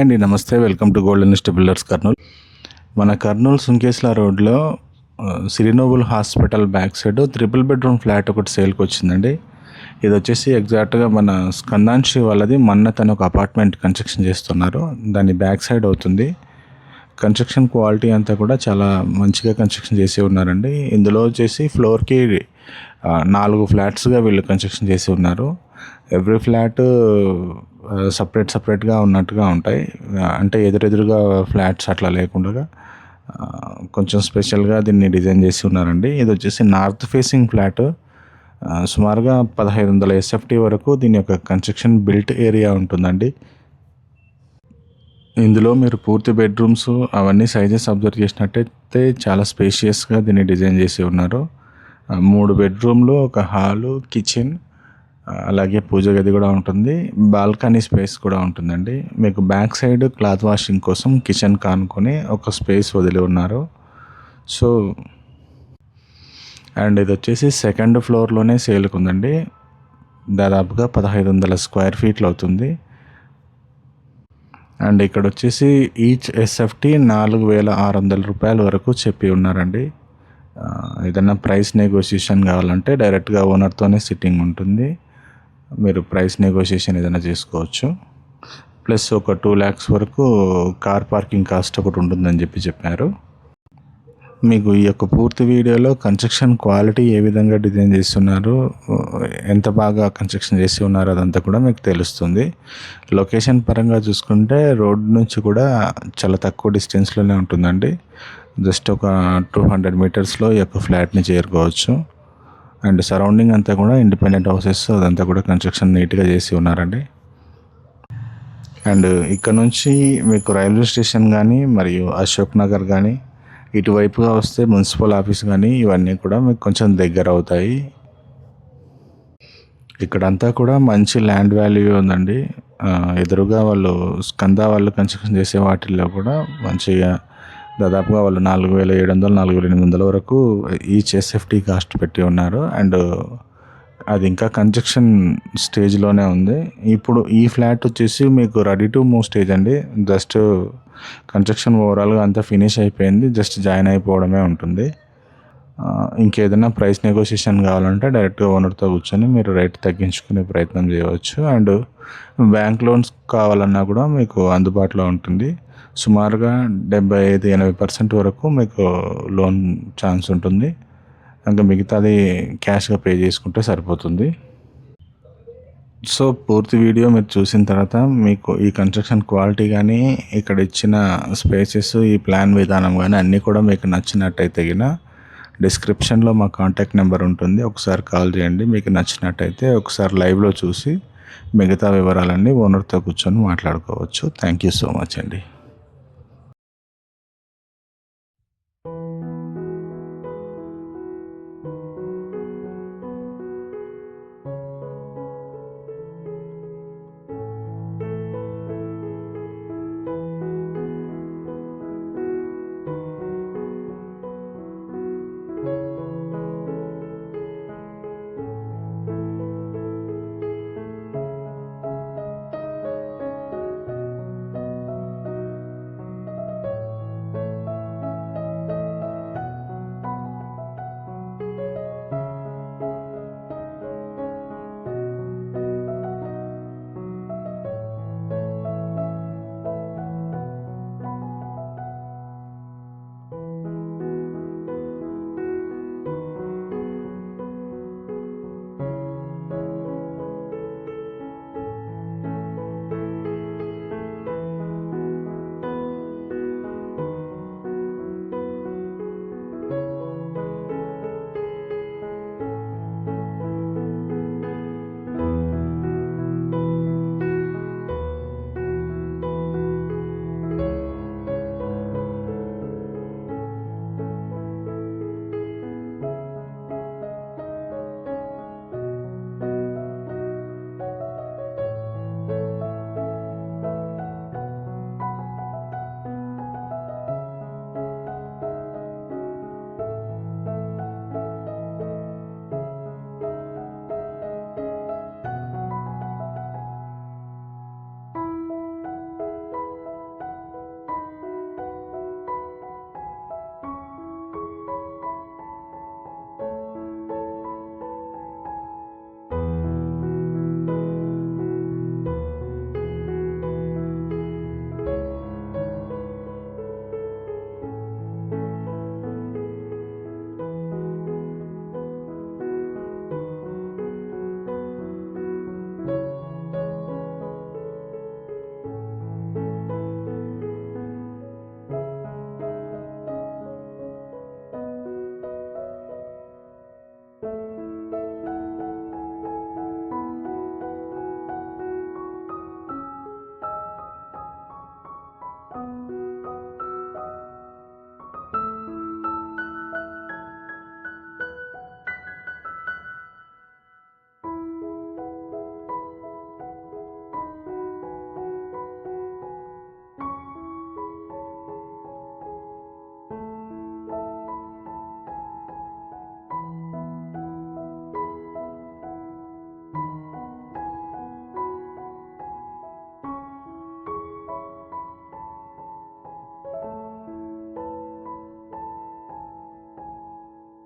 అండి నమస్తే welcome to golden stabilers Kurnool మన కర్నూలు సుంకేశ్ల రోడ్లో సిరినోబుల్ hospital back side triple bedroom flat ఒకటి సేల్కి వచ్చిందండి. ఇది వచ్చేసి ఎగ్జాక్ట్గా మన స్కందాన్షి వాళ్ళది మొన్న తను ఒక అపార్ట్మెంట్ కన్స్ట్రక్షన్ చేస్తున్నారు. దాని బ్యాక్ సైడ్ అవుతుంది. కన్స్ట్రక్షన్ క్వాలిటీ అంతా కూడా చాలా మంచిగా కన్స్ట్రక్షన్ చేసి ఉన్నారండి. ఇందులో వచ్చేసి ఫ్లోర్కి నాలుగు ఫ్లాట్స్గా వీళ్ళు కన్స్ట్రక్షన్ చేసి ఉన్నారు. ఎవ్రీ ఫ్లాట్ సపరేట్ సపరేట్గా ఉన్నట్టుగా ఉంటాయి. అంటే ఎదురెదురుగా ఫ్లాట్స్ అట్లా లేకుండా కొంచెం స్పెషల్గా దీన్ని డిజైన్ చేసి ఉన్నారండి. ఇది వచ్చేసి నార్త్ ఫేసింగ్ ఫ్లాట్. సుమారుగా పదహైదు వందల ఎస్ఎఫ్టీ వరకు దీని యొక్క కన్స్ట్రక్షన్ బిల్ట్ ఏరియా ఉంటుందండి. ఇందులో మీరు పూర్తి బెడ్రూమ్స్ అవన్నీ సైజెస్ అబ్జర్వ్ చేసినట్టయితే చాలా స్పేషియస్గా దీన్ని డిజైన్ చేసి ఉన్నారు. మూడు బెడ్రూమ్లు ఒక హాలు కిచెన్ అలాగే పూజ గది కూడా ఉంటుంది. బాల్కనీ స్పేస్ కూడా ఉంటుందండి. మీకు బ్యాక్ సైడ్ క్లాత్ వాషింగ్ కోసం కిచెన్ కానుకొని ఒక స్పేస్ వదిలి ఉన్నారు. సో అండ్ ఇది వచ్చేసి సెకండ్ ఫ్లోర్లోనే సేల్కి ఉందండి. దాదాపుగా పదహైదు వందల స్క్వేర్ ఫీట్లు అవుతుంది. అండ్ ఇక్కడ వచ్చేసి ఈచ్ ఎస్ఎఫ్టీ నాలుగు వేల ఆరు వందల రూపాయల వరకు చెప్పి ఉన్నారండి. ఏదైనా ప్రైస్ నెగోషియేషన్ కావాలంటే డైరెక్ట్గా ఓనర్తోనే సిట్టింగ్ ఉంటుంది. మీరు ప్రైస్ నెగోషియేషన్ ఏదైనా చేసుకోవచ్చు. ప్లస్ ఒక టూ ల్యాక్స్ వరకు కార్ పార్కింగ్ కాస్ట్ ఒకటి ఉంటుందని చెప్పి చెప్పారు. మీకు ఈ యొక్క పూర్తి వీడియోలో కన్స్ట్రక్షన్ క్వాలిటీ ఏ విధంగా డిజైన్ చేస్తున్నారు ఎంత బాగా కన్స్ట్రక్షన్ చేసి ఉన్నారు అదంతా కూడా మీకు తెలుస్తుంది. లొకేషన్ పరంగా చూసుకుంటే రోడ్ నుంచి కూడా చాలా తక్కువ డిస్టెన్స్లోనే ఉంటుందండి. జస్ట్ ఒక టూ హండ్రెడ్ మీటర్స్లో ఈ యొక్క ఫ్లాట్ని చేరుకోవచ్చు. అండ్ సరౌండింగ్ అంతా కూడా ఇండిపెండెంట్ హౌసెస్ అదంతా కూడా కన్స్ట్రక్షన్ నీట్గా చేసి ఉన్నారండి. అండ్ ఇక్కడ నుంచి మీకు రైల్వే స్టేషన్ కానీ మరియు అశోక్ నగర్ కానీ ఇటువైపుగా వస్తే మున్సిపల్ ఆఫీస్ కానీ ఇవన్నీ కూడా మీకు కొంచెం దగ్గర అవుతాయి. ఇక్కడంతా కూడా మంచి ల్యాండ్ వాల్యూ ఉందండి. ఎదురుగా వాళ్ళు స్కంద వాళ్ళు కన్స్ట్రక్షన్ చేసే వాటిల్లో కూడా మంచిగా దాదాపుగా వాళ్ళు నాలుగు వేల ఏడు వందలు నాలుగు వేల ఎనిమిది వందల వరకు ఈచ్ ఎస్ఎఫ్టీ కాస్ట్ పెట్టి ఉన్నారు. అండ్ అది ఇంకా కన్స్ట్రక్షన్ స్టేజ్లోనే ఉంది. ఇప్పుడు ఈ ఫ్లాట్ వచ్చేసి మీకు రెడీ టు మూవ్ స్టేజ్ అండి. జస్ట్ కన్స్ట్రక్షన్ ఓవరాల్గా అంతా ఫినిష్ అయిపోయింది. జస్ట్ జాయిన్ అయిపోవడమే ఉంటుంది. ఇంకేదైనా ప్రైస్ నెగోషియేషన్ కావాలంటే డైరెక్ట్గా ఓనర్తో కూర్చొని మీరు రేట్ తగ్గించుకునే ప్రయత్నం చేయవచ్చు. అండ్ బ్యాంక్ లోన్స్ కావాలన్నా కూడా మీకు అందుబాటులో ఉంటుంది. సుమారుగా డెబ్బై ఐదు ఎనభై పర్సెంట్ వరకు మీకు లోన్ ఛాన్స్ ఉంటుంది. ఇంకా మిగతాది క్యాష్గా పే చేసుకుంటే సరిపోతుంది. సో పూర్తి వీడియో మీరు చూసిన తర్వాత మీకు ఈ కన్స్ట్రక్షన్ క్వాలిటీ కానీ ఇక్కడ ఇచ్చిన స్పేసెస్ ఈ ప్లాన్ విధానం కానీ అన్నీ కూడా మీకు నచ్చినట్టయితే గిన డిస్క్రిప్షన్లో మా కాంటాక్ట్ నెంబర్ ఉంటుంది. ఒకసారి కాల్ చేయండి. మీకు నచ్చినట్టయితే ఒకసారి లైవ్లో చూసి మిగతా వివరాలన్నీ ఓనర్తో కూర్చొని మాట్లాడుకోవచ్చు. థ్యాంక్ యూ సో మచ్ అండి.